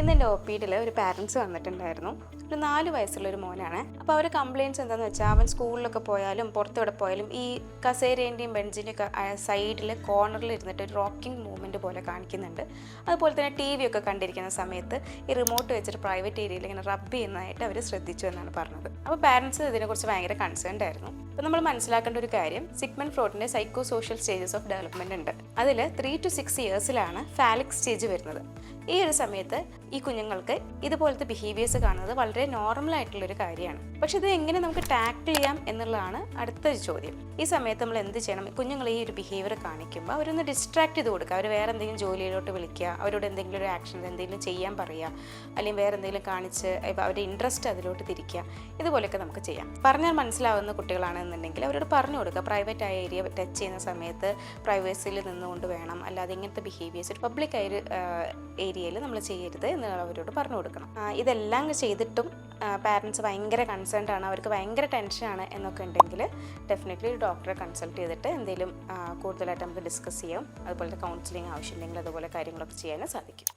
ഇന്ന് എന്റെ ഒ ഡിയിൽ ഒരു പാരൻസ് വന്നിട്ടുണ്ടായിരുന്നു. ഒരു നാല് വയസ്സുള്ള ഒരു മോനാണ്. അപ്പോൾ അവർ കംപ്ലയിന്റ്സ് എന്താണെന്ന് വെച്ചാൽ അവൻ സ്കൂളിലൊക്കെ പോയാലും പുറത്തെവിടെ പോയാലും ഈ കസേരേന്റെയും ബെഞ്ചിന്റെ ഒക്കെ സൈഡിൽ കോർണറിൽ ഇരുന്നിട്ട് ഒരു റോക്കിംഗ് മൂവ്മെന്റ് പോലെ കാണിക്കുന്നുണ്ട്. അതുപോലെ തന്നെ ടി വി ഒക്കെ കണ്ടിരിക്കുന്ന സമയത്ത് ഈ റിമോട്ട് വെച്ചിട്ട് പ്രൈവറ്റ് ഏരിയയിൽ ഇങ്ങനെ റബ്ബ് ചെയ്യുന്നതായിട്ട് അവർ ശ്രദ്ധിച്ചു എന്നാണ് പറഞ്ഞത്. അപ്പോൾ പാരൻസ് ഇതിനെക്കുറിച്ച് ഭയങ്കര കൺസേൺഡ് ആയിരുന്നു. അപ്പോൾ നമ്മൾ മനസ്സിലാക്കേണ്ട ഒരു കാര്യം Sigmund ഫ്രോട്ടിന്റെ psycho social stages of development ഉണ്ട്. അതിൽ ത്രീ ടു സിക്സ് ഇയേഴ്സിലാണ് ഫാലിക് സ്റ്റേജ് വരുന്നത്. ഈ ഒരു സമയത്ത് ഈ കുഞ്ഞുങ്ങൾക്ക് ഇതുപോലത്തെ ബിഹേവിയേഴ്സ് കാണുന്നത് വളരെ നോർമൽ ആയിട്ടുള്ളൊരു കാര്യമാണ്. പക്ഷെ ഇത് എങ്ങനെ നമുക്ക് ടാക്കിൾ ചെയ്യാം എന്നുള്ളതാണ് അടുത്തൊരു ചോദ്യം. ഈ സമയത്ത് നമ്മൾ എന്ത് ചെയ്യണം? കുഞ്ഞുങ്ങൾ ഈ ഒരു ബിഹേവിയർ കാണിക്കുമ്പോൾ അവരൊന്ന് ഡിസ്ട്രാക്ട് ചെയ്ത് കൊടുക്കുക. അവർ വേറെ എന്തെങ്കിലും ജോലിയിലോട്ട് വിളിക്കുക. അവരോട് എന്തെങ്കിലും ഒരു ആക്ഷൻ എന്തെങ്കിലും ചെയ്യാൻ പറയുക. അല്ലെങ്കിൽ വേറെ എന്തെങ്കിലും കാണിച്ച് ഇപ്പം അവരുടെ ഇൻട്രസ്റ്റ് അതിലോട്ട് തിരിക്കുക. ഇതുപോലെയൊക്കെ നമുക്ക് ചെയ്യാം. പറഞ്ഞാൽ മനസ്സിലാവുന്ന കുട്ടികളാണെന്നുണ്ടെങ്കിൽ അവരോട് പറഞ്ഞു കൊടുക്കുക. പ്രൈവറ്റ് ആയ ഏരിയ ടച്ച് ചെയ്യുന്ന സമയത്ത് പ്രൈവസിയിൽ നിന്നുകൊണ്ട് വേണം. അല്ലാതെ ഇങ്ങനത്തെ ബിഹേവിയേഴ്സ് ഒരു പബ്ലിക് ആയ ഒരു ഏരിയയിൽ നമ്മൾ ചെയ്യരുത് എന്ന് അവരോട് പറഞ്ഞു കൊടുക്കണം. ഇതെല്ലാം ചെയ്തിട്ടും പാരൻസ് ഭയങ്കര കൺസേൺഡ് ആണ്. അവർക്ക് ഭയങ്കര ടെൻഷനാണ് എന്നൊക്കെ ഉണ്ടെങ്കിൽ ഡെഫിനറ്റ്ലി ഒരു ഡോക്ടറെ കൺസൾട്ട് ചെയ്തിട്ട് എന്തെങ്കിലും കൂടുതലായിട്ട് നമുക്ക് ഡിസ്കസ് ചെയ്യാം. അതുപോലെ കൗൺസിലിംഗ് ആവശ്യമുണ്ടെങ്കിൽ അതുപോലെ കാര്യങ്ങളൊക്കെ ചെയ്യാനും സാധിക്കും.